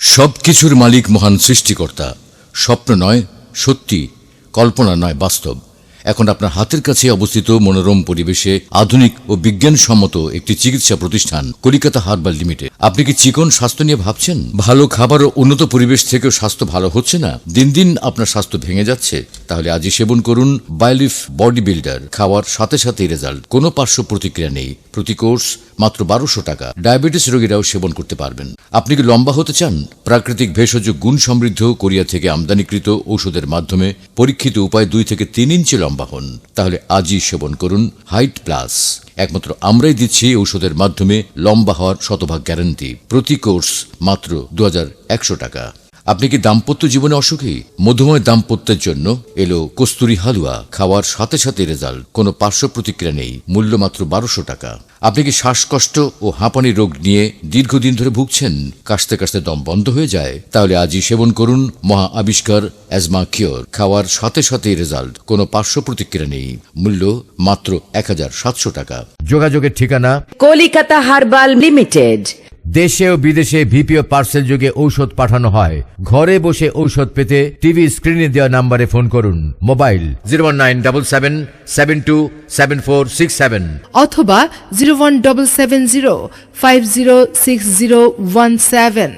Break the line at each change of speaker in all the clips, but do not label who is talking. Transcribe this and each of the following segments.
সবকিছুর মালিক মহান সৃষ্টিকর্তা। স্বপ্ন নয় সত্যি কল্পনা নয় বাস্তব। এখন আপনার হাতের কাছে অবস্থিত মনোরম পরিবেশে আধুনিক ও বিজ্ঞানসম্মত একটি চিকিৎসা প্রতিষ্ঠান কলিকাতা হার্বাল লিমিটেড। আপনি কি চিকন স্বাস্থ্য নিয়ে ভাবছেন? ভালো খাবার ও উন্নত পরিবেশ থেকেও স্বাস্থ্য ভালো হচ্ছে না? দিন দিন আপনার স্বাস্থ্য ভেঙে যাচ্ছে। তাহলে আজই সেবন করুন বায়োলিফ বডি বিল্ডার। খাওয়ার সাথে সাথে রেজাল্ট। কোনো পার্শ্ব প্রতিক্রিয়া নেই। প্রতি কোর্স মাত্র বারোশো টাকা। ডায়াবেটিস রোগীরাও সেবন করতে পারবেন। আপনি কি লম্বা হতে চান? প্রাকৃতিক ভেষজ গুণ সমৃদ্ধ, কোরিয়া থেকে আমদানিকৃত ঔষধের মাধ্যমে পরীক্ষিত উপায় দুই থেকে তিন ইঞ্চি লম্বা হন তাহলে আজই সেবন করুন। হাইট প্লাস একমাত্র আমরাই দিচ্ছি ঔষধের মাধ্যমে লম্বা হওয়ার শতভাগ গ্যারান্টি প্রতি কোর্স মাত্র দু হাজার একশো টাকা। আপনি কি দাম্পত্য জীবনে অসুখী? মধুময় দাম্পত্যের জন্য এলো কস্তুরি হালুয়া। খাওয়ার সাথে সাথে রেজাল্ট। কোনো পার্শ্ব প্রতিক্রিয়া নেই। মূল্য মাত্র বারোশো টাকা। আপনি কি শ্বাসকষ্ট ও হাঁপানি রোগ নিয়ে দীর্ঘদিন ধরে ভুগছেন? কাশতে কাশতে দম বন্ধ হয়ে যায়। তাহলে আজই সেবন করুন মহা আবিষ্কার অ্যাজমা কিওর। খাওয়ার সাথে সাথে রেজাল্ট। কোনো পার্শ্ব প্রতিক্রিয়া নেই। মূল্য মাত্র এক হাজার সাতশো টাকা।
যোগাযোগের ঠিকানা?
Calcutta Herbal Limited.
দেশে ও বিদেশে ভিপিও পার্সেল যোগে ঔষধ পাঠানো হয়। ঘরে বসে ঔষধ পেতে টিভি স্ক্রিনে দেওয়া নাম্বারে ফোন করুন। Mobile zero one nine double seven seven two seven four six seven.
অথবা zero one double seven zero five zero six zero one seven.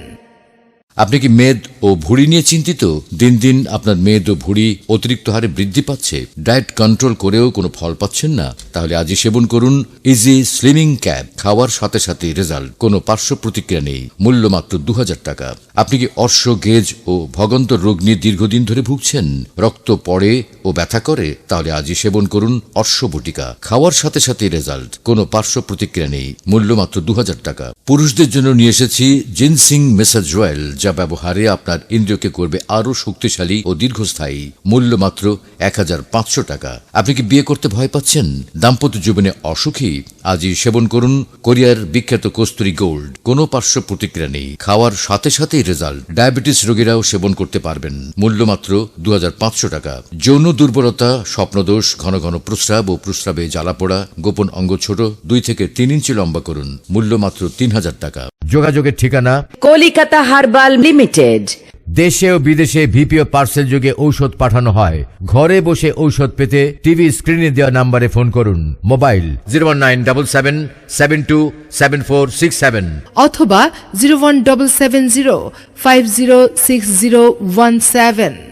আপনি কি মেদ ও ভুঁড়ি নিয়ে চিন্তিত? দিন দিন আপনার মেদ ও ভুঁড়ি অতিরিক্ত হারে বৃদ্ধি পাচ্ছে। ডায়েট কন্ট্রোল করেও কোনো ফল পাচ্ছেন না। তাহলে আজই সেবন করুন ইজি স্লিমিং ক্যাব খাওয়ার সাথে সাথে রেজাল্ট। কোনো পার্শ্ব প্রতিক্রিয়া নেই। মূল্য মাত্র দু হাজার টাকা। আপনি কি অশ্ব গেজ ও ভগন্ত রোগ নিয়ে দীর্ঘদিন ধরে ভুগছেন? রক্ত পড়ে ও ব্যথা করে, তাহলে আজই সেবন করুন অর্শ বটিকা খাওয়ার সাথে সাথে রেজাল্ট। কোনো পার্শ্ব প্রতিক্রিয়া নেই। মূল্য মাত্র দু হাজার টাকা। পুরুষদের জন্য নিয়ে এসেছি জিনসিং মেসাজ রয়েল, যা ব্যবহারে আপনার ইন্দ্রিয়কে করবে আরও শক্তিশালী ও দীর্ঘস্থায়ী। মূল্য মাত্র এক হাজার পাঁচশো টাকা। আপনি কি বিয়ে করতে ভয় পাচ্ছেন? দাম্পত্য জীবনে অসুখী? আজই সেবন করুন কোরিয়ার বিখ্যাত কস্তুরি গোল্ড। কোনো পার্শ্ব প্রতিক্রিয়া নেই। খাওয়ার সাথে সাথেই রেজাল্ট। ডায়াবেটিস রোগীরাও সেবন করতে পারবেন। মূল্য মাত্র দু হাজার পাঁচশো টাকা। যৌন দুর্বলতা স্বপ্নদোষ ঘন ঘন প্রস্রাব ও প্রস্রাবে জ্বালাপোড়া গোপন অঙ্গ ছোট দুই থেকে তিন ইঞ্চি লম্বা করুন। মূল্য মাত্র তিন হাজার টাকা।
যোগাযোগের ঠিকানা?
Calcutta Herbal Limited.
দেশে ও বিদেশে ভিপিও পার্সেল যোগে ঔষধ পাঠানো হয়। ঘরে বসে ঔষধ পেতে টিভি স্ক্রিনে দেওয়া নাম্বারে ফোন করুন। Mobile zero one nine double seven seven two seven four six seven.
অথবা zero one double seven zero five zero six zero one seven.